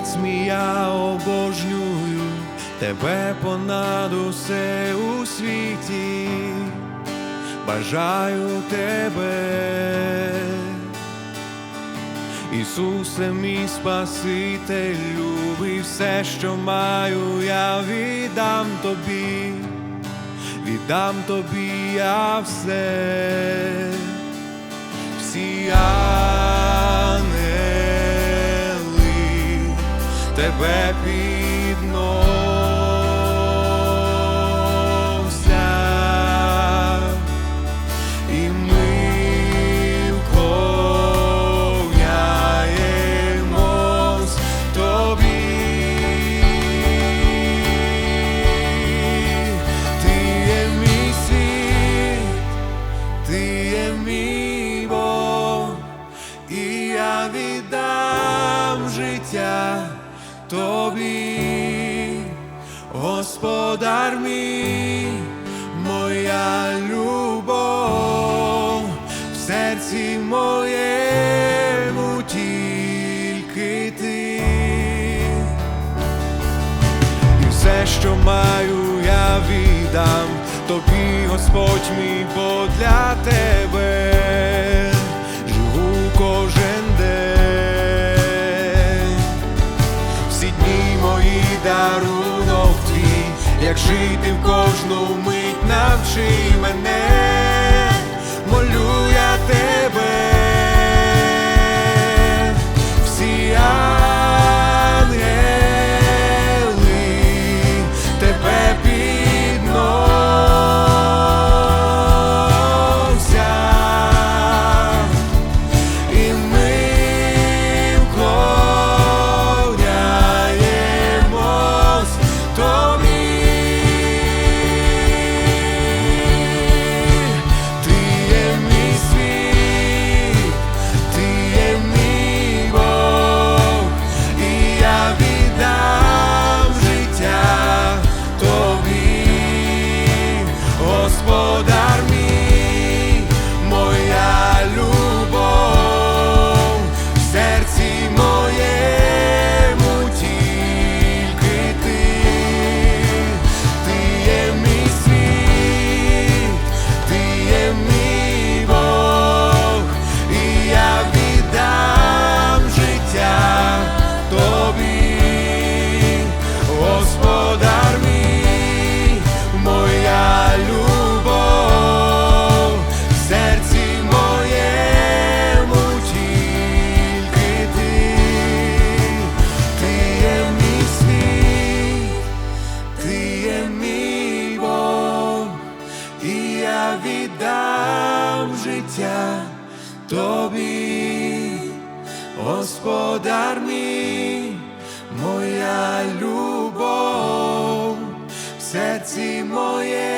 Отець мій, я обожнюю тебе понад усе у світі, бажаю тебе, Ісусе, мій Спасителю, і все, що маю, я віддам тобі, віддам тобі я все. Всі ангели тебе підносять, і ми вклоняємось тобі. Ти є мій світ, ти є мій Бог, і я віддам життя тобі, Господар мій, моя любов, в серці моєму тільки ти. І все, що маю, я віддам тобі, Господь мій, бо для тебе живу кожен жити в кожну мить навчи мене, тобі, Господар мій, моя любов, в серці моєму